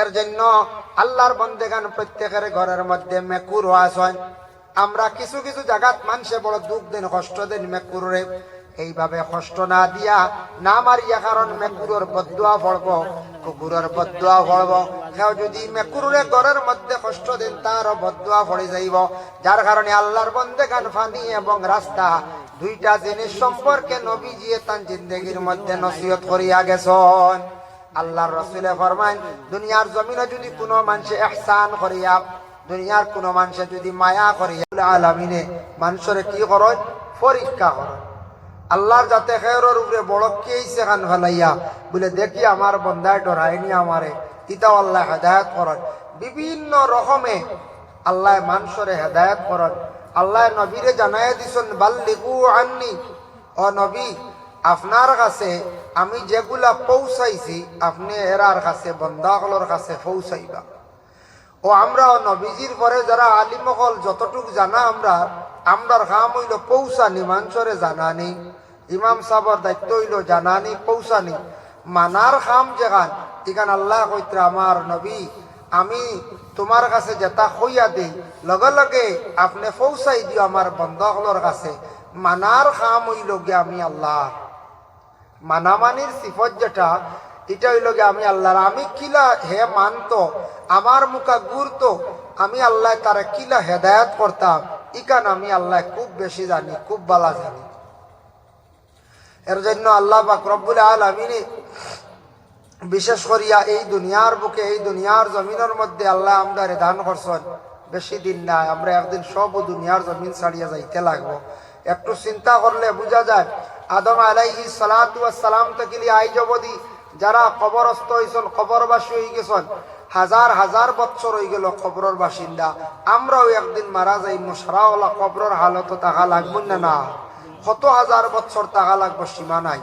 এর জন্য আল্লাহর বন্দেগান প্রত্যেকের ঘরের মধ্যে মেকুর আসন আমরা কিছু কিছু জায়গাত মানুষে বড় দুঃখ দিন, কষ্ট দিন মেকুরে। এইভাবে কষ্ট না দিয়া না মারিয়া কারণ মেকুরের বদুয়া পড়ব কুকুরের বদুয়া পড়ব কেউ যদি মেকুরে ঘরের মধ্যে কষ্ট দিন তার বদুয়া পড়ে যাইব। যার কারণে আল্লাহর বন্দে গান ফানি এবং রাস্তা, দুইটা জিনিস সম্পর্কে নবীজিয়ে তান জিন্দগির মধ্যে নসিহত করিয়া গেছন। আল্লাহর রসুলে ফরমাইন দুনিয়ার জমিনে যদি কোনো মানুষে এহসান করিয়া, দুনিয়ার কোনো মানুষে যদি মায়া করিয়া আলামিনে মানুষের কি করয় পরীক্ষা করয় আল্লাহর যাতে খেয়ের উপরে বড় কেইছে খান ফেলাইয়া, বলে দেখি আমার বন্ধায় ডরায়নি আমারে। ইতাও আল্লাহ হেদায়ত করেন। বিভিন্ন রকমে আল্লাহ মানুষরে হেদায়ত করেন। আল্লাহ নবীরে জানাই দিছেন, বাল্লিগু আননি। ও নবী আপনার কাছে আমি যেগুলা পৌঁছাইছি, আপনি এরার কাছে বন্দাকলর কাছে পৌঁছাইবা। ও আমরা নবীজির পরে যারা আলিমকল যতটুক জানা আমরা, আমরার কাম হইল পৌঁছানি মানুষরে জানানি, ইমাম সাহর দায়িত্ব হইল জানানি, পৌঁছানি। মানার খাম যেখান এখান আল্লাহ কইত্রা আমার নবী, আমি তোমার কাছে যেটা হইয়া দিই, লগে লগে আপনি পৌঁছাই দিও আমার বন্ধকলর কাছে। মানার খাম হইল গিয়ে আমি আল্লাহ। মানামানির সিফত যেটা, এটা হইল আমি আল্লাহর, আমি কিলা হে মানতো, আমার মুখা গুরতো, আমি আল্লাহ তারা কিলা হেদায়ত করতাম, ইকান আমি আল্লাহ খুব বেশি জানি, খুব বালা জানি। এর জন্য আল্লাহ পাক রব্বুল আলমিনী বিশেষ করিয়া এই দুনিয়ার বুকে, এই দুনিয়ার জমিনের মধ্যে আল্লাহ আমরা দান করছেন। বেশি দিন নাই, আমরা একদিন সব দুনিয়ার জমিন ছাড়িয়ে যাইতে লাগবো। একটু চিন্তা করলে বোঝা যায় আদম আলাইহি সালাতু সালাম থেকে আইজ অবধি যারা কবরস্থ হয়েছেন কবরবাসী হয়ে গেছেন, হাজার হাজার বছর হয়ে গেল কবরের বাসিন্দা। আমরাও একদিন মারা যাইব সারাওয়ালা কবরের হালত টাকা লাগব না না? কত হাজার বছর টাকা লাগবে, সীমা নাই।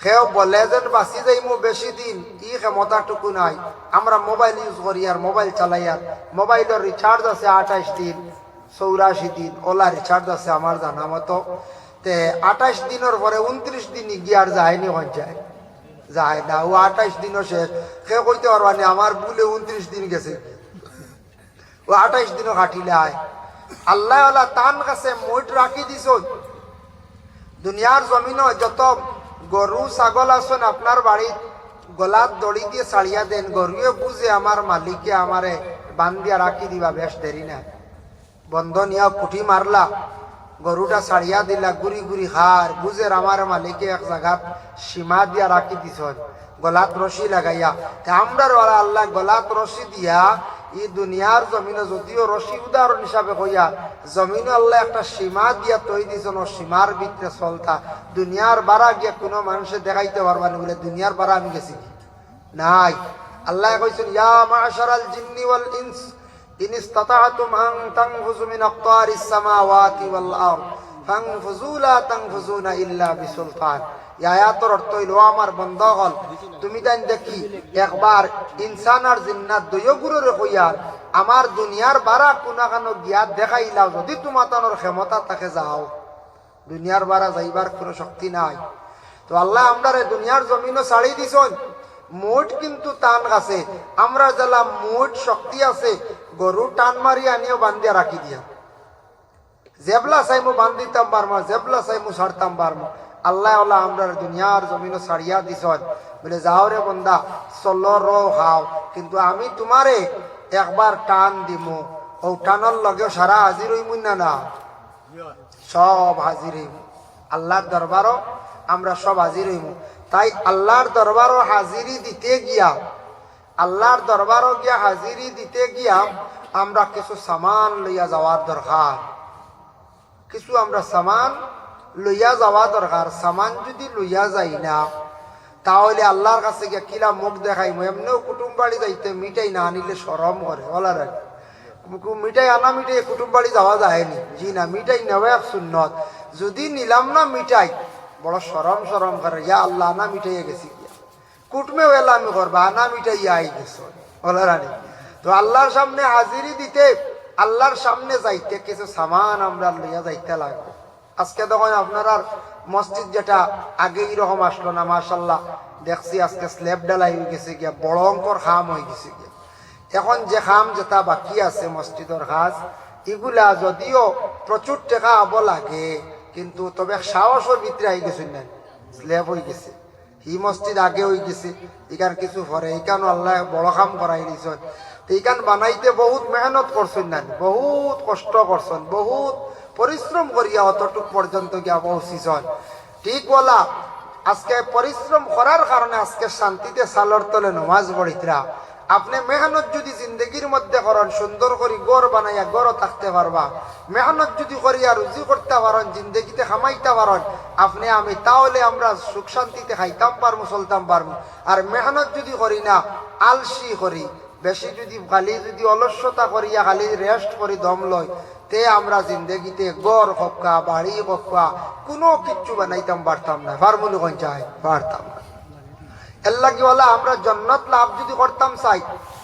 সেও বলে যেন বাঁচি যাইমু বেশি দিন, ই ক্ষমতাটুকু নাই। আমরা মোবাইল ইউজ করি আর মোবাইল চালাই আর। মোবাইলের রিচার্জ আছে আঠাইশ দিন, চৌরাশি দিন, ওলা রিচার্জ আছে আমার জানা মতো তে আঠাইশ দিনের পরে উনত্রিশ দিন গিয়ার যায়নি যায় যায়। না ও আঠাইশ দিনও শেষ। সে কইতে পারবানি আমার বুলে উনত্রিশ দিন গেছে। ও আঠাইশ দিনও কাটিলে আয়। আল্লাহ তান কাছে মোট রাখি দিছ দুনিয়ার জমিন যত গরু, ছাগল আছেন, আপনার বাড়িত গলাত দড়ি দিয়ে ছাড়িয়া দেন গরুয়ে বুঝে আমার মালিকে আমারে বান্ধিয়া রাখি দিবা, বেশ দেরি না বন্ধ নিয়া পুঠি মারলা। গরুটা ছাড়িয়া দিলা গুড়ি গুড়ি খার বুঝের আমার মালিকে এক জায়গাত সীমা দিয়া রাখি দিছ গলাত রশি লাগাইয়া আমরার আল্লাহ গলাত রশি দিয়া, ই দুনিয়ার জমিনে যদিও রশি উদাহরণ হিসাবে কইয়া, জমিন আল্লাহ একটা সীমা দিয়া তৈ দিছেন ও সীমার ভিতরে চলতা দুনিয়ার বাড়া গিয়া কোনো মানুষে দেখাইতে পারবানি বলে দুনিয়ার বাড়া আমি গেছি? নাই। আল্লাহ কইছেন ইয়া মাশারাল জিন্নি ওয়াল ইনস ইন ইসতাতা'তুম আন তানফুযু মিন আকতারিস সামাওয়াতি ওয়াল আরদ ফানফুযু লা তানফুযুনা ইল্লা বিসুলতান আয়াতর অর্থ হইল আমার বন্ধ হল তুমি তাই দেখি, একবার ইনসান আর জিন্নাত দুইও গুরুরে কইয়া আমার দুনিয়ার বারা কোনা কানো গিয়া দেখাইলাও, যদি তোমাতানোর ক্ষমতা তাকে যাও। দুনিয়ার বারা যাইবার কোনো শক্তি নাই। তো আল্লাহ আমরা দুনিয়ার জমিনও ছাড়ি দিছন। মোট কিন্তু টান আছে। আমরা যারা মোট শক্তি আছে গরু টান মারি আনিও বান্ধিয়া রাখি দিয়া। জেবলা চাইমু বান্ধিতাম পারমা জেবলা চাইমু ছাড়তাম পারমা আল্লাহ আল্লাহ আমরা দুনিয়ার জমিনও ছাড়িয়া দিছন। বলে, যাও রে বন্দা, চল র খাও কিন্তু আমি তোমারে একবার টান দিমু। ও টানর লগে সারা হাজির হইমুন না না? সব হাজির হইব আল্লাহর দরবারও আমরা সব হাজির হইব তাই আল্লাহর দরবারও হাজিরি দিতে গিয়া আল্লাহর দরবারও গিয়া হাজিরি দিতে গিয়া আমরা কিছু সামান লইয়া যাওয়ার দরকার। কিছু আমরা সামান লইয়া যাওয়া দরকার। সামান যদি লইয়া যাই না, তাহলে আল্লাহর কাছে গিয়া কিলা মুখ দেখাই এমনিও কুটুম বাড়ি যাইতে মিঠাই না, আনিলে সরম করে, বলার মিঠাই আনা মিঠাই কুটুম বাড়ি যাওয়া যায়নি। জি না মিঠাই নেওয়া এক সুন্নত। যদি নিলাম না মিঠাই বড় সরম সরম করে, ইয়া আল্লাহ আনা মিঠাইয়ে গেছি। গিয়া কুটমেও এলামি করবা আনা মিঠাই আই গেছ। তো আল্লাহর সামনে হাজিরি দিতে, আল্লাহর সামনে যাইতে কিছু সামান আমরা লইয়া যাইতে লাগবে। আজকে তখন আপনার মসজিদ যেটা আগে রকম আসলো না মাসাল্লাহ দেখছি আজকে স্ল্যাব ডালাই হয়ে গেছে গিয়া বড় অঙ্কর খাম হয়ে গেছে গিয়া। এখন যে খাম যেটা বাকি আছে মসজিদের কাজ, এগুলা যদিও প্রচুর টাকা হব লাগে, কিন্তু তবে সাহসের ভিতরে আই গেছে না স্ল্যাব হয়ে গেছে। হি মসজিদ আগে হয়ে গেছে এখান কিছু পরে এখানে আল্লাহ বড় কাম করাই নিছ তো এখান বানাইতে বহুত মেহনত করছেন না বহুত কষ্ট করছেন, বহুত পরিশ্রম করিয়া অতটুক পর্যন্ত গিয়া পৌঁছিছেন। ঠিক বলা, আজকে পরিশ্রম করার কারণে আজকে শান্তিতে সালর তলে নমাজ পড়িতরা। আপনি মেহনত যদি জিন্দগির মধ্যে করেন, সুন্দর করে গড় বানাইয়া গড় থাকতে পারবা। মেহনত যদি করিয়া রুজি করতে পারেন, জিন্দগিতে খামাইতে পারেন, আপনি আমি তাহলে আমরা সুখ শান্তিতে খাইতাম পারব চলতাম পারব আর মেহনত যদি করি না, আলসি করি। বেশি যদি খালি যদি অলস্যতা করিয়া খালি রেস্ট করি, দম লয় তে আমরা জিন্দগিতে গড় হক্কা বাড়ি হক্কা কোনো কিচ্ছু বানাইতাম পারতাম না। ফার্মুলু চাই? পারতাম না। এল্লা কি বলা আমরা জন্নত লাভ যদি করতাম চাই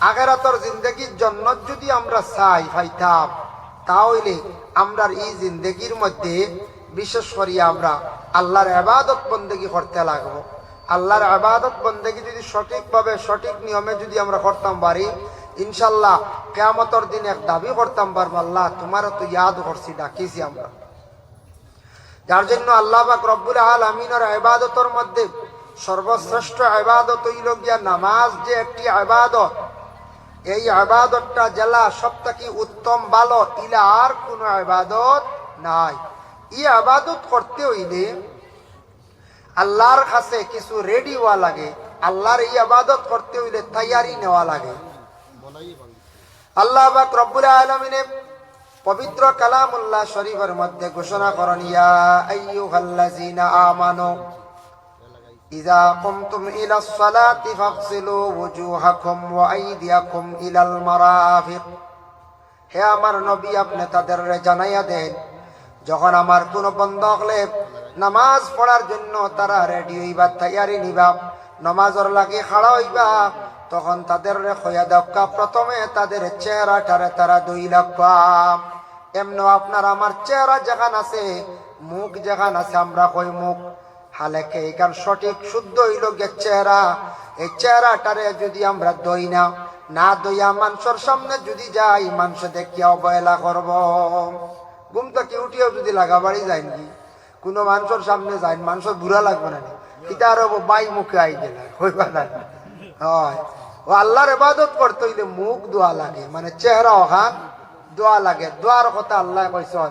আগেরাতর জিন্দগির জন্নত যদি আমরা চাই পাইতাম তাহলে আমরা এই জিন্দগির মধ্যে বিশেষ করি আমরা আল্লাহর আবাদত বন্দেগি করতে লাগবো। আল্লাহর আবাদত বন্দেগি যদি সঠিকভাবে, সঠিক নিয়মে যদি আমরা করতাম পারি, ইনশাল্লাহ কেয়ামতর দিন এক দাবি করতাম পারব, আল্লাহ তোমারও তো ইয়াদ করছি, ডাকিছি আমরা। যার জন্য আল্লাহ বাক রব্বুল আল আমিনের আবাদতর মধ্যে সর্বশ্রেষ্ঠ আবাদত হইল গিয়া নামাজ যে একটি আবাদত। এই আবাদতটা জেলা সবথেকে উত্তম ভালো ইলা আর কোন আবাদত নাই। এই আবাদত করতে হইলে আল্লাহর কাছে কিছু রেডি হওয়া লাগে। আল্লাহর এই আবাদত করতে হইলে তৈয়ারি নেওয়া লাগে। আল্লাহ বাক রব্বুল আলমিনে পবিত্র কালামুল্লাহ শরীফের মধ্যে ঘোষণা করেন, ইয়া আমানু কুমতুম ইলাস সালাতি ফাগসিলু ওয়ুজুহাকুম ওয়া আইদিয়াকুম ইলাল মারাফিক। হে আমার নবী, আপনি তাদের জানাইয়া দেন, যখন আমার কোনো বন্ধ হলে নামাজ পড়ার জন্য তারা রেডি হইবা তৈয়ারি নিবা, নমাজর লাগে খাড়া হইবা, তখন তাদের খয়া দক্কা প্রথমে তাদের চেহারাটারে তারা দুই লক্ষ। এমন আপনার আমার চেহারা যেখান আছে, মুখ যেখান আছে, আমরা কই মুখ? হালেকে এখান সঠিক, শুদ্ধ হইল গে চেহারা। এই চেহারাটারে যদি আমরা দই না না দইয়া মানুষের সামনে যদি যাই, মানুষ দেখিয়া অবহেলা করব। ঘুম থেকে উঠিয়াও যদি লাগা বাড়ি যায় নাকি কোনো মানুষের সামনে যায় মানুষের বুড়া লাগবে না কিতা আর বাই মুখে আই গেল হইবা না হয়। ও আল্লাহর ইবাদত করতে হইলে মুখ দোয়া লাগে মানে চেহারা অহান দোয়া লাগে। দোয়ার কথা আল্লাহ কইসন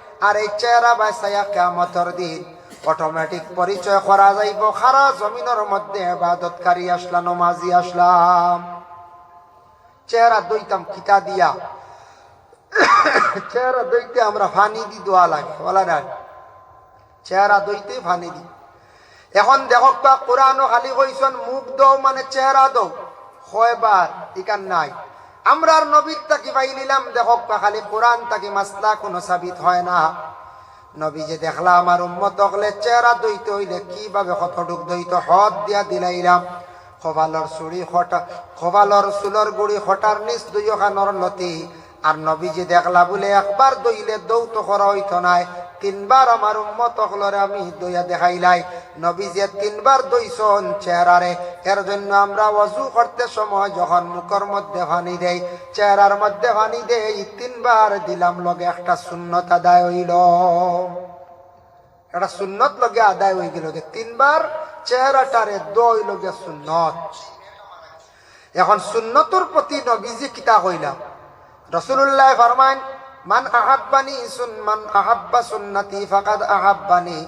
আর এই চেহারা বাঁচাইয়া কেমতর দিন অটোমেটিক পরিচয় করা যাইব। খারা জমিনের মধ্যে এবাদতকারী আসলাম নমাজি আসলাম চেহারা দইতাম কিতা দিয়া। চেহারা দইতে আমরা ফানি দি দোয়া লাগে, বলা না চেহারা দইতে ফানি দি। এখন দেখক বা কোরআন খালি কইসন মুখ দৌ মানে চেহারা দৌ হয় কয়বার? ইকান নাই। আমরার নবীর তাকে পাই নিলাম। দেখক খালি কোরআন, তাকে মাসলা কোনো সাবিত হয় না। নবী যে দেখলা, আমার উম্মত হলে চেহারা দইত হইলে কীভাবে কতটুক দৈত হদ দিয়া দিলাইলাম। খোবালর চুড়ি হটা খোবালর চুলর গুড়ি হটার নিচ দুইখানর লতি। আর নবী যে দেখলা বলে একবার দইলে দৌত করা হইতো নাই। তিনবার আমার উম্মত হলরে আমি দইয়া দেখাইলাই। নবী যে তিনবার দইছন চেহারারে, এর জন্য আমরা অজু করতে সময় যখন মুখের মধ্যে পানি দেই, চেহারার মধ্যে পানি দেই, তিনবার দিলাম লগে একটা শূন্যত আদায় হইল। একটা সুন্নত লগে আদায় হয়ে গেল তিনবার চেহারাটারে দই লগে সুন্নত। এখন সুন্নতর প্রতি নবীজি কিতা কইলাম রসুল্লাহ ফরমান মান আহাব্বানি সুন মান আহাব্বা সুন্নতি ফাকাদ আহাব্বানি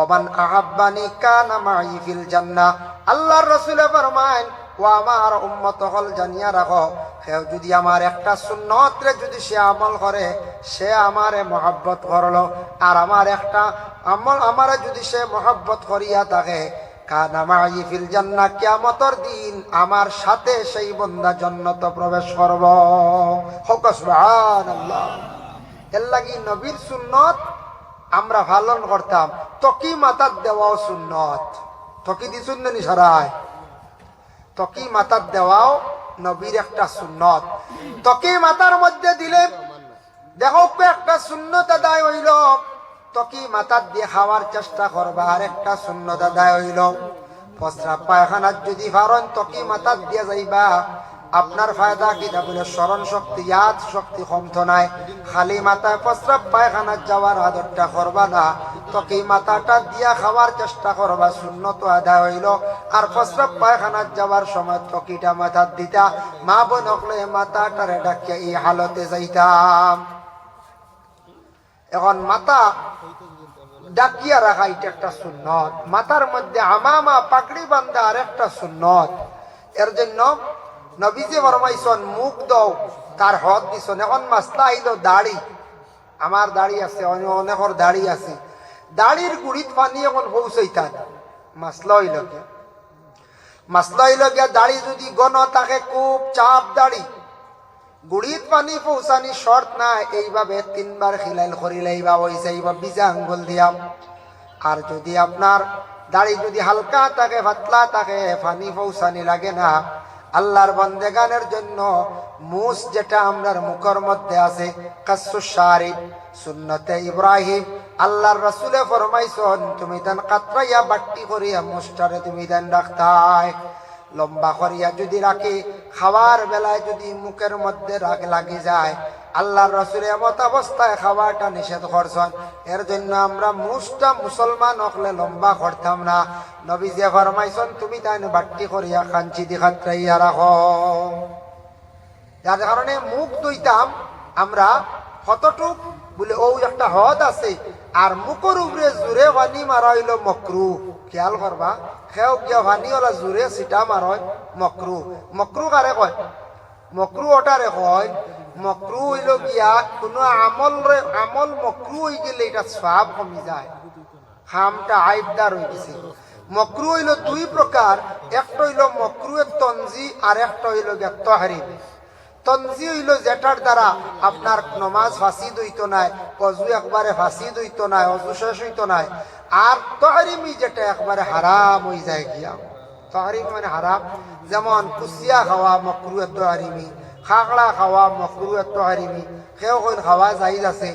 ওমান আহাব্বানি কানা মাই ফিল জান্নাহ। আল্লাহর রাসূলে ফরমান ও আমার উম্মত হল জানিয়া রাখো সেও যদি আমার একটা সুন্নতরে যদি সে আমল করে, সে আমারে মহাব্বত করল, আর আমার একটা আমল, আমারে যদি সে মহাব্বত করিয়া থাকে দিন আমার সাথে সেই বন্দা জন্নত প্রবেশ করব। হোক এর লাগি নবীর সুন্নত আমরা পালন করতাম। তকি মাতার দেওয়াও সুন্নত। তকি দিছুন নি সরায় তকি মাতার দেওয়াও নবীর একটা সুন্নত। তকি মাতার মধ্যে দিলে দেখো, একটা সুন্নত আদায় হইল। তকি মাতার দিয়ে খাওয়ার চেষ্টা করবা, আর একটা সুন্নত আদায় হইল। প্রস্রাব পায়খানার যদি পারেন, তকি মাতার দিয়ে যাইবা। আপনার ফায়দা কি? তা বলে স্মরণ শক্তি, ইয়াদ শক্তি কমত নাই। খালি মাথায় প্রস্রাব পায়খানার যাওয়ার আদরটা করবা না। তকি মাথাটা দিয়া খাওয়ার চেষ্টা করবা শূন্য তো আদায় হইল। আর প্রস্রাব পায়খানার যাওয়ার সময় তকিটা মাথার দিতা। মা বোন হকলে মাথাটারে ডাকিয়া এই হালতে যাইতাম। এখন মাথা ডাকিয়া রাখা এটা একটা সুন্নত। মাথার মধ্যে আমামা পাগড়ি বান্ধা আর একটা সুন্নত। এর জন্য নবীজি ফরমাইছন, মুখ দাও, তার হদ দিছন। এখন মাসলা আইল দাড়ি। আমার দাড়ি আছে অনেকর দাড়ি আছে। দাড়ির গুড়িত পানি এখন পৌঁছাইতান মাসলা হইল কে? মাসলা হইল গিয়া দাড়ি যদি গণ তাকে খুব চাপ দাড়ি। গুড়িত পানি পৌঁছানি শর্ত না এইভাবে তিনবার খিলাইল করিলেই বা হয়েছে এইবার বিজা আঙ্গুল দিয়াম আর যদি আপনার দাড়ি যদি হালকা থাকে, পাতলা থাকে, পানি পৌঁছানি লাগে না। আল্লাহর বন্দেগানের জন্য মুস যেটা আমরার মুখের মধ্যে আছে কাসু শারিফ, সুন্নতে ইব্রাহিম, আল্লাহর রসুলে ফরমাইছন, তুমি তান কাতরাইয়া বাট্টি করিয়া মুস্টারে তুমি দেন রাখতায় লম্বা করিয়া যদি রাখি, খাওয়ার বেলায় যদি মুখের মধ্যে রাগ লাগি যায়, আল্লাহর রসুল এমত অবস্থায় খাওয়াটা নিষেধ করছেন। এর জন্য আমরা মুসটা মুসলমান হকলে লম্বা করতাম না। নবী যে ফরমাইছন, তুমি তাই বাট্টি করিয়া কাঞ্চি দিখাত্রাইয়া রাখো। যার কারণে মুখ দইতাম আমরা কতটুক? বলে ও একটা হদ আছে। আর মুখর উপরে জোরে পানি মারা হইল মকরু খেয়াল করবা খেও গিয়া পানি হলা জোরে সিটা মারয় মকরু মকরু কারে কয়? মকরু ওটারে কয় মকরু হইল গিয়া, কোনো আমল রে আমল মকরু হয়ে গেলে এটা সব কমি যায়। খামটা আইবদার হয়ে গেছে। মকরু হইল দুই প্রকার একটা হইল মকরু তঞ্জি আর একটা হইল গিয়া তহরিম তঞ্জি হইল যেটার দ্বারা আপনার নমাজ ফাঁসি দইত নাই অজু একবারে ফাঁসি দইত নাই, অজু শেষ হইত নাই। আর তহরিমি যেটা একবারে হারাম হয়ে যায় গিয়া তহরিম মানে হারাম যেমন কুচিয়া খাওয়া মকরু তহরিমি খাকড়া খাওয়া মকরু তহরিমি সেও খাওয়া যাইজ আছে।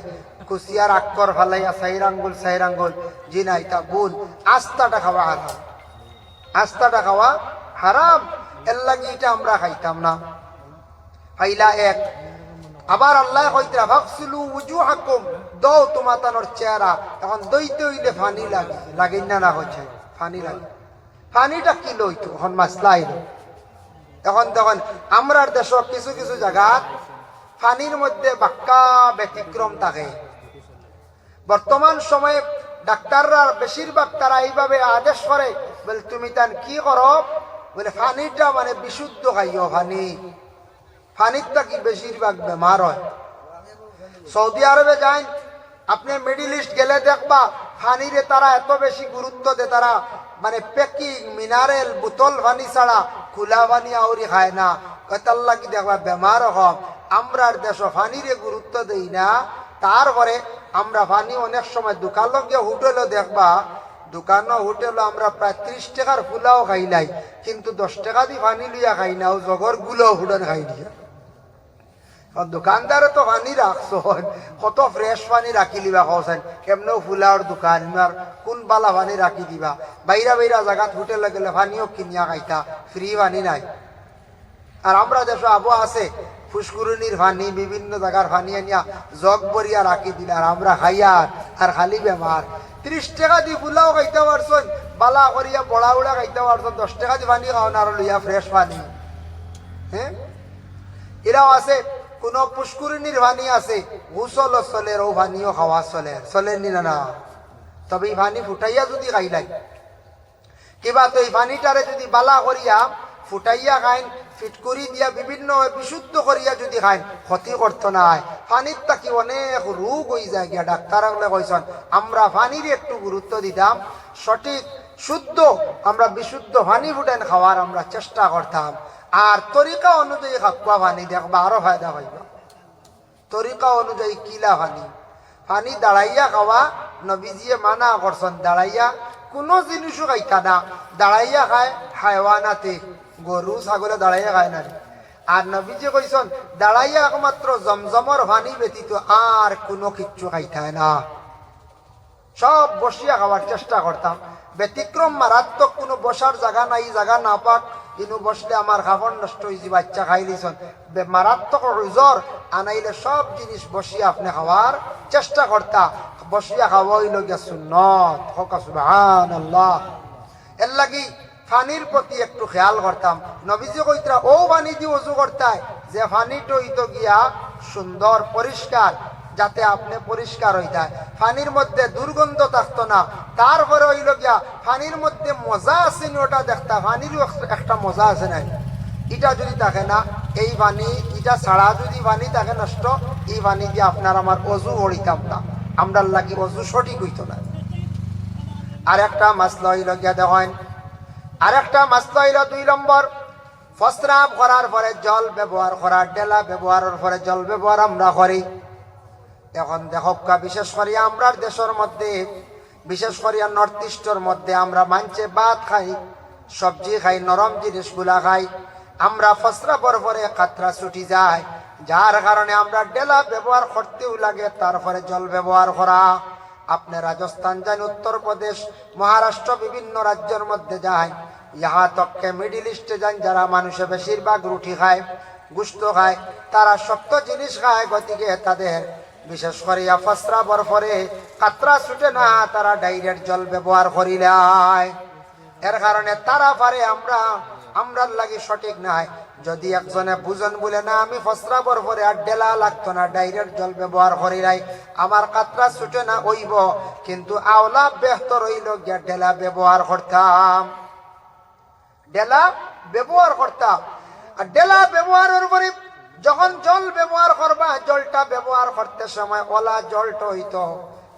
কুচিয়ার আক্কর ফালাইয়া চাইর আঙ্গুল চাইর আঙ্গুল জি নাই তা বুল আস্তাটা খাওয়া হারাম আস্তাটা খাওয়া হারাম এর লাগি এটা আমরা খাইতাম না। ফাইলা এক। আবার আল্লাহ কইতরা ভাগসিলু উজুহাকুম, দাও তোমাতানোর চেহারা। এখন দইতে হইলে ফানি লাগে লাগে না না হচ্ছে। ফানি লাগে। ফানিটা কি লইতো এখন মাসলা আইল। এখন তখন আমরার দেশ কিছু কিছু জায়গাত ফানির মধ্যে বাক্কা ব্যতিক্রম থাকে। বর্তমান সময়ে ডাক্তাররা বেশিরভাগ তারা এইভাবে আদেশ করে, বলে, তুমি তান কি করো? বলে, ফানিটা মানে বিশুদ্ধ খাইও, ফানি। ফানিরটা কি বেশিরভাগ বেমার হয়? সৌদি আরবে যাই আপনি মিডিল ইস্ট গেলে দেখবা, ফানিরে তারা এত বেশি গুরুত্ব দে তারা মানে প্যাকিং মিনারেল বোতল পানি ছাড়া খোলা পানি আউরি খায় না। কতাল্লা কি দেখবা, বেমার হম। আমরার দেশ ফানিরে গুরুত্ব দেই না। তারপরে আমরা পানি অনেক সময় দোকানও গিয়ে হোটেলও দেখবা। দোকানও হোটেলও আমরা প্রায় ত্রিশ টাকার ফুলাও খাইলাই কিন্তু দশ টাকা দিয়ে পানি লইয়া খাই না, ও জগরগুলো হুডন খাই দিয়া। আর দোকানদারে তো পানি রাখছো কত ফ্রেশ পানি রাখি দিবা কৌছেন কেমনেও ফুলার দোকান ইমার কোন বালা পানি রাখি দিবা বাইরা বাইরা জায়গাত হোটেলে গেলে পানিও কিনিয়া খাইতা ফ্রি পানি নাই। আর আমরা দেশ আবু আছে ফুসকুরুনির ফানি বিভিন্ন জায়গার ফানি আনিয়া জগ বরিয়া রাখি দিল আর আমরা খাইয়ার আর খালি বেমার ত্রিশ টাকা দি ফুলাও খাইতে পারছন বালা করিয়া বড়া উড়া খাইতে পারছন দশ টাকা দি পানি খাওয়ান আর লইয়া ফ্রেশ পানি। হ্যাঁ এরাও আছে কোন পুষ্কুরিনীর ভানি আছে গুসল চলে ও ভানিও খাওয়া চলে। চলে নি না তবে এই ভানি ফুটাইয়া যদি খাইলাই কিবা তো এই ভানিটারে যদি বালা করিয়া ফুটাইয়া খাইন ফিট করি দিয়া, বিভিন্ন বিশুদ্ধ করিয়া যদি খাইন ক্ষতি করতো নাই। পানির তাকি অনেক রোগ হয়ে যায় গিয়া ডাক্তার কইসন আমরা পানির একটু গুরুত্ব দিতাম সঠিক, শুদ্ধ, আমরা বিশুদ্ধ পানি ফুটেন খাওয়ার আমরা চেষ্টা করতাম আর তরিকা অনুযায়ী খাকুয়া পানি দেখবা আরও ফায়দা পাইবা। তরিকা অনুযায়ী কিলা পানি পানি দাঁড়াইয়া খাওয়া, নবীজিয়ে মানা করছেন, দাঁড়াইয়া কোনো জিনিসও খাইতা না। দাঁড়াইয়া খায় হায়ওয়ানাতে গরু, ছাগলে দাঁড়াইয়া খায় না আর নবীজি কইছেন দাঁড়াইয়া একমাত্র জমজমর পানি ব্যতীত আর কোনো কিচ্ছু খাইতায় না। সব বসিয়া খাওয়ার চেষ্টা করতাম। ব্যতিক্রম মারাত্মক কোনো বসার জায়গা নাই জায়গা না পাক কিন্তু বসলে আমার খাবার নষ্ট হয়েছে বাচ্চা খাই বে- মারাত্মক জ্বর আনাইলে সব জিনিস বসিয়া আপনি খাওয়ার চেষ্টা করতা। বসিয়া খাওয়া হইল গিয়া সুন্নত। হকা সুবহান আল্লাহ এর লাগি ফানির প্রতি একটু খেয়াল করতাম। নবীজি কইতরা, ও পানি দিয়ে অজু করতায়। যে ফানিটো হইতো গিয়া সুন্দর, পরিষ্কার। যাতে আপনি পরিষ্কার হইতায় ফানির মধ্যে দুর্গন্ধ থাকতো না। তারপরে হইল গিয়া, ফানির মধ্যে মজা আছে ওটা দেখতা। ফানিরও এক- একটা মজা আছে নাই। এটা যদি থাকে না, এই পানি এটা ছাড়া যদি পানি থাকে নষ্ট, এই পানি দিয়ে আপনার আমার অজু হইতাম না আমরার লাগি অজু সঠিক হইতো না। আর একটা মাসলা হইল গিয়া দেখেন। আর একটা মাসলা হইল দুই নম্বর। ফস্রাব করার পরে জল ব্যবহার করার ডেলা ব্যবহারের পরে জল ব্যবহার আমরা করি। এখন দেখকা বিশেষ করে আমরার দেশের মধ্যে, বিশেষ করে নর্থ ইস্টের মধ্যে আমরা মাঞ্চে ভাত খাই, সবজি খাই, নরম জিনিসগুলা খাই, আমরা ফসরাবর পরে কাতরা ছুটি যায় যার কারণে আমরা ডেলা ব্যবহার করতেও লাগে, তারপরে জল ব্যবহার করা। আপনি রাজস্থান যান উত্তরপ্রদেশ মহারাষ্ট্র, বিভিন্ন রাজ্যের মধ্যে যায় ইহা তককে মিডিল ইস্টে যান, যারা মানুষে বেশিরভাগ রুটি খায়, গুস্ত খায়, তারা শক্ত জিনিস খায় গতিকে তাদের বিশেষ করে ফসরা বরফরে কাতরা ছুটে না, তারা ডাইরেক্ট জল ব্যবহার করিলায়। এর কারণে তারা পারে আমরা, আমরার লাগি সঠিক নাই। যদি একজনে বুঝন বলে, না, আমি ফসরা বরফরে আর ডেলা লাগতো না ডাইরেক্ট জল ব্যবহার করিলাই, আমার কাতরা ছুটে না ওইব। কিন্তু আওলা বেহতর হইল গিয়া ডেলা ব্যবহার করতাম। ডেলা ব্যবহার করতাম। আর ডেলা ব্যবহারের পরে যখন জল ব্যবহার করবা, জলটা ব্যবহার করতে সময় ওলা জলটা হইতো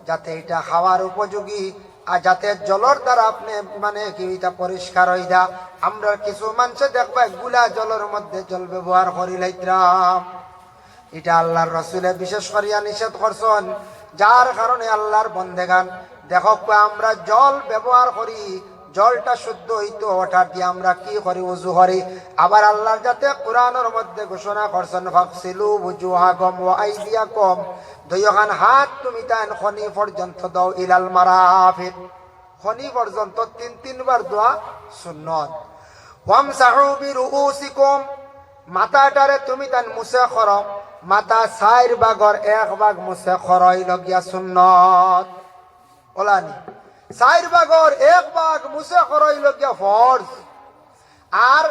যাতে এটা খাওয়ার উপযোগী, আর যাতে জলের দ্বারা আপনি মানে কি, এটা পরিষ্কার হই যা আমরা কিছু মানুষে দেখবা, গুলা জলের মধ্যে জল ব্যবহার করি লাইতাম এটা আল্লাহর রসুলে বিশেষ করিয়া নিষেধ করছেন। যার কারণে আল্লাহর বন্দেগান। দেখো, আমরা জল ব্যবহার করি জলটা শুদ্ধ হইতো ওটার দিয়ে আমরা কি করি, উজু করি? আবার আল্লাহর যাতে কোরআনের মধ্যে ঘোষণা করছেন ফাকসিলু বুজুহা গম ও আইদিয়া কম দুইখান হাত তুমি তান খনি পর্যন্ত দাও ইলাল মারাফিক খনি পর্যন্ত তিন, তিনবার দোয়া সুন্নত। ওয়ামসাহু বিরুউসিকুম। মাথাটারে তুমি তান মুছে খর মাথা চাইর বাগর এক বাগ মুছে খরই লগিয়া সুন্নত। ওলানি। চাইর বাগর এক বাগ মুছে খরই লগিয়া ফরজ আর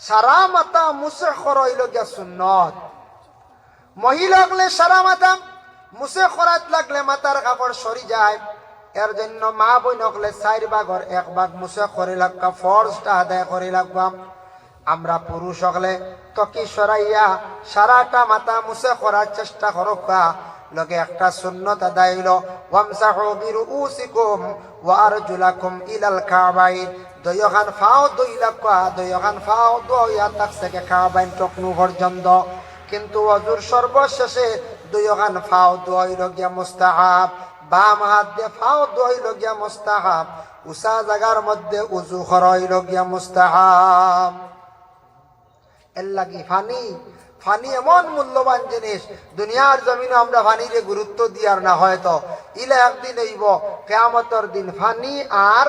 সারা মাথা মুছে খরই লগিয়া সুন্নত মহিলাগলে সারা মাথা মুছে খরাত লাগলে মাথার কাপড় সরি যায়। এর জন্য মা বই নকলে চাইর বাগর এক বাগ মুছে করে লাগবা ফরজটা আদায় করে লাগবাম আমরা পুরুষ হলে তকি সরাইয়া সারাটা মাথা মুছে করার চেষ্টা করবা লগে একটা সুন্নত আদায় হইল, ওয়ামসাহু বিরুউসিকুম ওয়া আরজুলাকুম ইলাল কাবাইন। দয়খান ফাও দই লাগবা দয়খান ফাও দইয়া তাক থেকে কাবাইন টকনু পর্যন্ত। কিন্তু অজুর সর্বশেষে দুইখান ফাও দই লগিয়া মুস্তাহাব, বাম হাত দিয়ে ফাও দই লগিয়া মুস্তাহাব উষা জাগার মধ্যে উজু খরই লগিয়া মুস্তাহাব। এর লাগি ফানি। ফানি এমন মূল্যবান জিনিস, দুনিয়ার জমিনে আমরা ফানিরে গুরুত্ব দিয়ার না হয়তো। ইলে একদিন হইব, কেয়ামতর দিন ফানি আর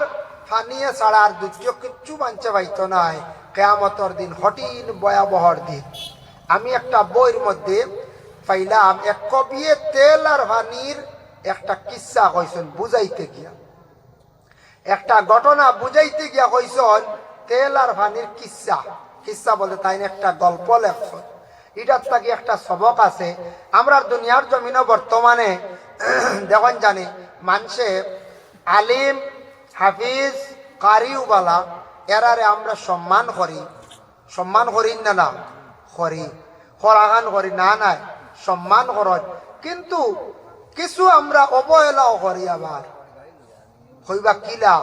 ফানিয়ে ছাড়া আর কিচ্ছু মানছে পাইতো নাই। কেয়ামতর দিন হঠিন ভয়াবহর দিন। আমি একটা বইয়ের মধ্যে পাইলাম, এক কবিয়ে তেল আর ফানির একটা কিসা কইছেন বুঝাইতে গিয়া। একটা ঘটনা বুঝাইতে গিয়া কইসন, তেল আর ফানির কিসা। কিসা বলে তাই একটা গল্প লেখছেন এটার থাকি একটা সবক আছে। আমরা দুনিয়ার জমিনও বর্তমানে, দেখুন জানি মানুষে আলিম, হাফিজ, কারিউবালা, এরারে আমরা সম্মান করি। সম্মান করি না না, করি। খরাগান করি, না নাই, সম্মান করত কিন্তু কিছু আমরা অবহেলাও করি আবার। হইবা কিলা,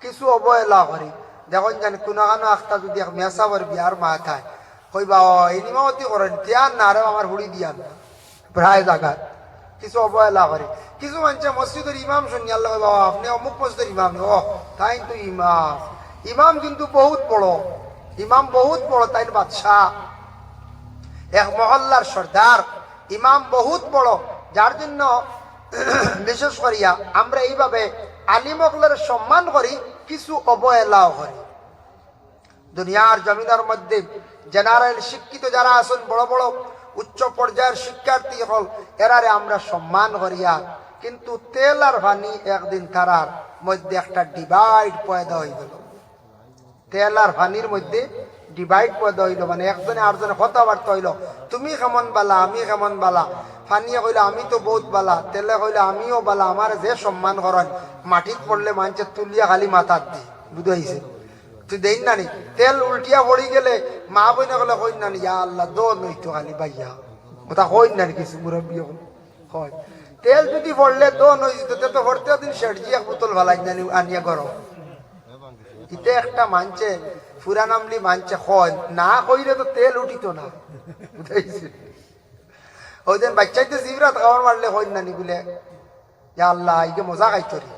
কিছু অবহেলা করি। দেখুন জানি কোনো কানো আখতা যদি মেসাবর বিয়ার মা থায় কইবা ও এই নিমামতি করেন তিয়ার না আরে আমার হুড়ি দিয়ান প্রায় জায়গায় কিছু অবহেলা করে। কিছু মানুষে মসজিদের ইমাম শুনি আল্লাহ ও, আপনি অমুক মসজিদের ইমাম ও তাই তো ইমাম। ইমাম কিন্তু বহুত বড়। ইমাম বহুত বড় তাই বাদশাহ। এক মহল্লার সর্দার। ইমাম বহুত বড়। যার জন্য বিশেষ করিয়া আমরা এইভাবে আলিমকলের সম্মান করি। কিছু অবহেলাও হয় দুনিয়ার জমিনের মধ্যে জেনারেল শিক্ষিত যারা আছেন, বড় বড় উচ্চ পর্যায়ের শিক্ষার্থী হল, এরারে আমরা সম্মান করিয়া কিন্তু তেল আর ভানি একদিন তারার মধ্যে একটা ডিভাইড পয়দা হয়ে গেল। তেল আর ভানির মধ্যে ডিভাইড পয়দা হইল মানে একজনে আরেকজনে কথাবার্তা হইল। তুমি কেমন বালা, আমি কেমন বালা? ফানিয়ে কইলে, আমি তো বহুত বালা। তেলে কইলে, আমিও বালা, আমার যে সম্মান করেন, মাটিত পড়লে মানুষের তুলিয়া খালি মাথার দি। বুঝাইছে তুই দেই না নি? তেল উল্টিয়া পড়ি গেলে মা বইনা গেলে কই না নি, ইয়া আল্লাহ দো নইতো খালি বাইয়া ওটা কই না নি কিছু, মুরব্বী হয় তেল যদি পড়লে দো নই যেত তো ভরতে দিন শেঠজি এক বোতল ভালাই না নি আনিয়া গরম। ইতে একটা মানছে ফুরা নামলি মানছে হয়, না কইলে তো তেল উঠিত না। ওই দিন বাচ্চাইতে জিবরাত খাওয়ার মারলে হয় না নি বলে, ইয়া আল্লাহ আইকে মজা খাইতো রে।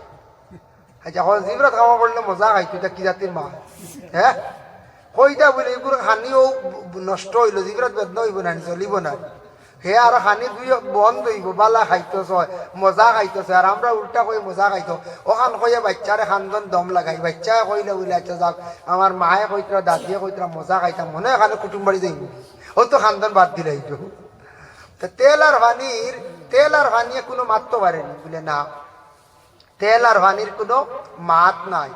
আচ্ছা এখন জিবরাত খাওয়া করলে মজা খাইতো, এটা কি জাতির মা? হ্যাঁ? কইটা বলে এগুলো হানিও নষ্ট হইল, জিবরাত বেদনা হইব না চলিব না। হে আর হানি দুই বন্ধ হইব বালা খাইতেছ, মজা খাইতেছে, আর আমরা উল্টা কই মজা খাইতো। ওখান কইয়া বাচ্চারে খানজন দম লাগাই বাচ্চা কইলে আচ্ছা যাক আমার মায়ে কইতরা দাদিয়ে কইতরা মজা খাইতাম মনে হয় কুটুম বাড়ি যাইব ও তো খানদান বাদ দিলে এইটো। তা, তেল আর ভানির তেল আর ভানিয়ে কোনো মারতে পারেনি বলে না। তেল আর ভানির কোনো মাত নাই।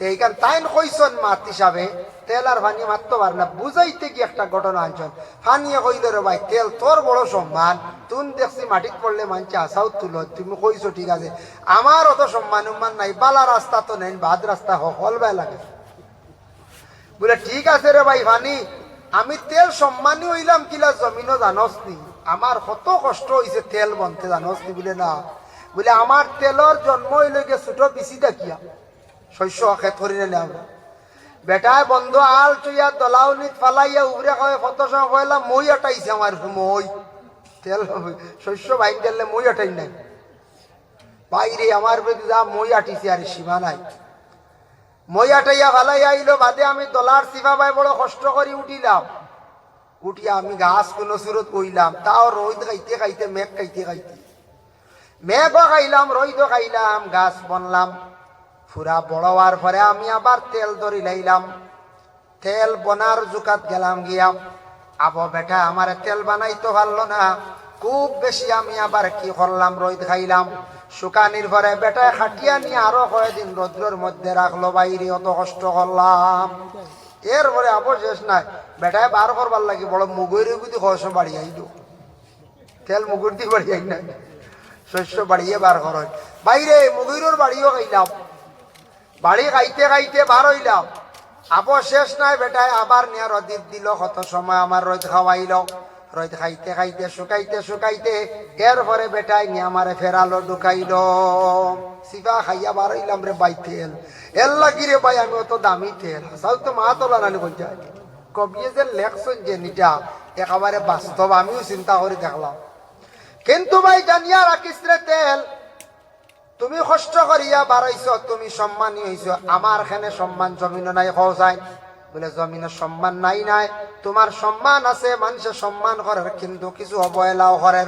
তো এইখান তাইন কইসন মাত হিসাবে, তেল আর ভানি মারতে পারে না, বুঝাইতে কি একটা ঘটনা আনছন। ফানিয়ে কইল, রে ভাই, তেল তোর বড় সম্মান, তুন দেখছি মাটিত পড়লে মানছে আসাও তুলো, তুমি কইছো ঠিক আছে। আমার অত সম্মান উম্মান নাই, বালা রাস্তা তো নেই, বাদ রাস্তা হল বেলা লাগে। বলে, ঠিক আছে রে ভাই ভানি আমি তেল সম্মানী হইলাম কিলা, জমিনও জানস নি। আমার কত কষ্ট হইছে তেল বনতে জানস নি। বলে, না। বলে, আমার তেলর জন্ম হইলে ছোট পিসি দেখিয়া শস্য খেত করি নিলে আমরা। বেটায় বন্ধ, আল চুইয়া দলাউনিত ফালাইয়া উবরে খাওয়া কত সময় কইলাম মই আটাইছে আমার মই তেল শস্য বাইন দিলে মই আটাই নাই। বাইরে আমার বেদি যা মই আটিছে আর সীমা নাই। মই আটাইয়া ফালাই আইলো, বাদে আমি দলার সিফা বাই বড় কষ্ট করে উঠিলাম। উঠিয়া আমি ঘাস কোনো সুরত কইলাম তাও রোদ খাইতে খাইতে, মেঘ খাইতে খাইতে। মেঘও খাইলাম রইদও খাইলাম, গাছ বনলাম। ফুরা বড় হওয়ার পরে আমি আবার তেল ধরি লাইলাম। তেল বনার জুকাত গেলাম গিয়াম আবো বেটা আমার তেল বানাইতে পারল না। খুব বেশি আমি আবার কি করলাম, রোদ খাইলাম। শুকানির পরে বেটায় খাটিয়া নিয়ে আরও কয়েকদিন রৌদ্রের মধ্যে রাখল, বাইরে অত কষ্ট করলাম। এরপরে অবশেষ নাই। বেটায় বার করবার লাগে বড় মুগৈরে বুঝি খরচ বাড়ি আইলো। তেল মুগুর দিয়ে বাড়ি আই না শস্য বাড়িয়ে বার কর। বাইরে মুগৈরর বাড়িও খাইলাম। বাড়ি খাইতে খাইতে বার হইলাম। আবার শেষ নাই বেটায় আবার নিয়ে রদিত দিল, কত সময় আমার রোদ খাওয়াইল। রোদ খাইতে খাইতে, শুকাইতে শুকাইতে এরপরে বেটায় নিয়ে আমারে ফেরালো ঢুকাইল। সিফা খাইয়া বার হইলাম রে বাই তেল। এর লাগি রে ভাই আমি অত দামি তেল। সাউ তো মা তোলা নানি কইতে, কবিয়ে যে লেখছেন যে নিটা একেবারে বাস্তব আমিও চিন্তা করে দেখলাম। কিন্তু ভাই জানিয়া রাখিস রে তেল। তুমি কষ্ট করিয়া বাড়াইছ, তুমি সম্মানী হইছ। আমার এখানে সম্মান জমিন নাই হওয়াই বলে জমিনের সম্মান নাই নাই। তোমার সম্মান আছে মানুষের সম্মান করে কিন্তু কিছু অবহেলাও করে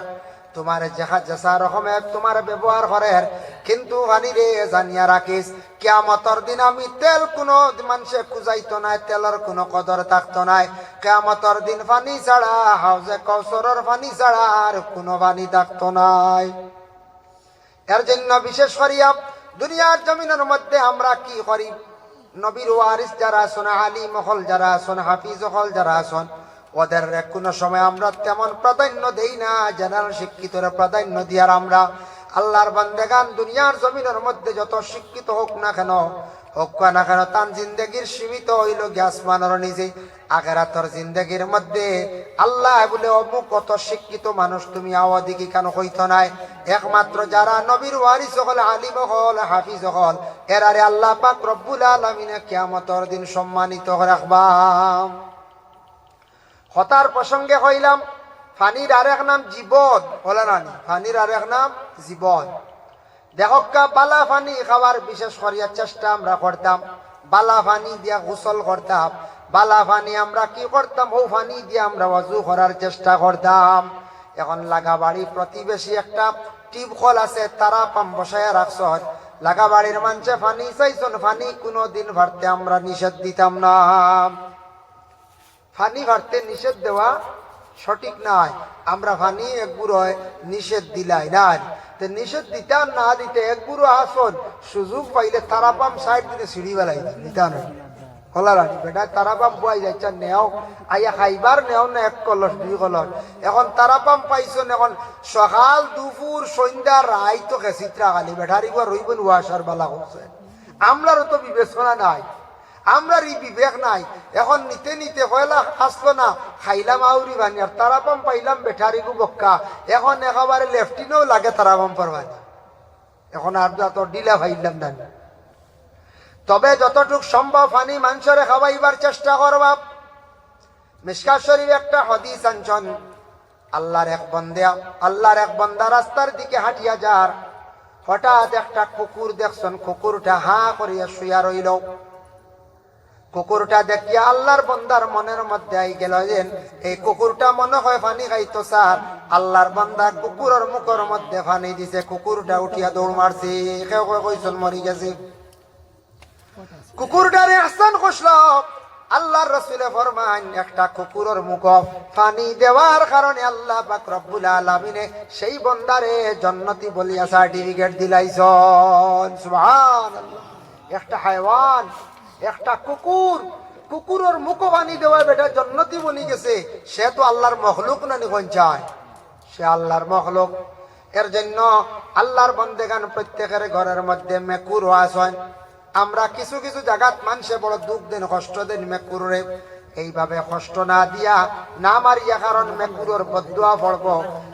তোমার যেহা জেসা রকমের, তোমার ব্যবহার করে কিন্তু হানি রে, জানিয়া রাখিস, কেয়ামতর দিন আমি তেল কোনো মানুষে খুঁজাইতো নাই, তেলের কোনো কদর থাকতো নাই। কেয়ামতর দিন পানি ছাড়া, হাউজে কৌসরের পানি ছাড়া আর কোনো পানি থাকতো নাই। এর জন্য বিশেষ করিয়া দুনিয়ার জমিনের মধ্যে আমরা কি করি? নবীর ওয়ারিস যারা আসন আলী মহল যারা আসন হাফিজ হল যারা আসন ওদের কোনো সময় আমরা তেমন প্রাধান্য দেই না, জেনারেল শিক্ষিতরা প্রাধান্য দিয়ার আমরা। আল্লাহর বান্দেগান দুনিয়ার জমিনের মধ্যে যত শিক্ষিত হোক না কেন হোক না কেন তান জিন্দগির সীমিত হইল গ্যাস মানর নিজে আখেরাতর জিন্দগির মধ্যে আল্লাহ বলে, অমুক কত শিক্ষিত মানুষ, তুমি আওয়াদিকে কেন কইত নাই? একমাত্র যারা নবীর ওয়ারি সকল আলিম হল, হাফিজ হল, এরারে আল্লাহ পাক রব্বুল আলমিনে কিয়ামতর দিন সম্মানিত রাখবাম। হতার প্রসঙ্গে কইলাম, ফানির আরেক নাম জীবন, বলে না? ফানির আরেক নাম জীবন। দেখকা বালা ফানি খাওয়ার বিশেষ করিয়ার চেষ্টা আমরা করতাম। বালা পানি দিয়া গোসল করতাম। বালা ফানি আমরা কি করতাম? ও ফানি দিয়ে আমরা অজু করার চেষ্টা করতাম। এখন লাগাবাড়ি প্রতিবেশী একটা টিপ কল আছে, তারা পাম বসায় রাখছ। লাগা বাড়ির মানুষে ফানি, চাইছন ফানি কোনো দিন ভারতে আমরা নিষেধ দিতাম না। ফানি ভারতে নিষেধ দেওয়া সঠিক নয় আমরা ফানি এক বুড়ো নিষেধ দিলাই নাই। নিষেধ দিতাম না দিতে এক বুড়ো আসন, সুযোগ পাইলে তারা পাম সাইড দিতে সিঁড়ি বেলাই দিতা না। হলা বেটা তারা বুয়াই যাইছা নেও আইয়া নেও এক কলস, দুই এখন এখন সকাল সন্ধ্যা বেলা করছে আমরারও তো বিবেচনা নাই। আমরার এই বিবেক নাই। এখন নিতে নিতে হয়লা আসলো না। খাইলাম আউরি বানি আর তারা পাম পাইলাম বেঠারি বক্কা। এখন একেবারে লেফটিনেও লাগে তারা পাম পারবানি এখন আর যত ডিলা ভাইলাম না তবে যতটুক সম্ভব ফানি মানুষের খাওয়াইবার চেষ্টা করবা মিসকা শরীফ একটা হদিস আনছন আল্লাহর এক বন্দে আল্লাহর এক বন্দা রাস্তার দিকে হাঁটিয়া যার হঠাৎ একটা কুকুর দেখছেন কুকুরটা হা করিয়া শুয়া রইল কুকুরটা দেখিয়া আল্লাহর বন্দার মনের মধ্যে আই গেল এই কুকুরটা মনে হয় ফানি খাইতো, স্যার। আল্লাহর বন্দা কুকুরের মুখের মধ্যে ফানি দিছে। কুকুরটা উঠিয়া দৌড় মারছে। কেউ কইসন মরি গেছে। কুকুরটারে আসান কষল আল্লাহর রসুলে ফরমান একটা কুকুরের মুখ পানি দেওয়ার কারণে আল্লাহ পাক রব্বুল আলামিনে সেই বন্দারে জন্নতি বলিয়া সার্টিফিকেট দিলাইছন। সুবহানাল্লাহ। একটা হাইওয়ান একটা কুকুর, কুকুরের মুখ পানি দেওয়া বেটা জন্নতি বলি গেছে, সে তো আল্লাহর মহলুক না নিখন চায় সে আল্লাহর মখলুক। এর জন্য আল্লাহর বন্দেগান প্রত্যেকের ঘরের মধ্যে মেকুর হয় আমরা কিছু কিছু জায়গাত মানুষে বড় দুঃখ দেন, কষ্ট দেন মেকুরে। এইভাবে কষ্ট না দিয়া না মারিয়া কারণ মেকুরের বদুয়া পড়ব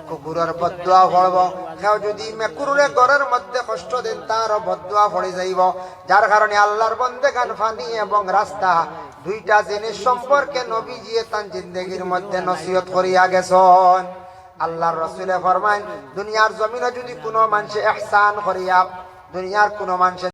কুকুরের বদুয়া পড়ব কেউ যদি মেকুরে ঘরের মধ্যে কষ্ট দেন তার বদুয়া পড়ে যাইব। যার কারণে আল্লাহর বন্দে গান ফানি এবং রাস্তা দুইটা জিনিস সম্পর্কে নবী নবীজিয়ে তান জিন্দগির মধ্যে নসিহত করিয়া গেছন আল্লাহর রসুলে ফরমাইন দুনিয়ার জমিনে যদি কোনো মানুষে এহসান করিয়া দুনিয়ার কোনো মানুষের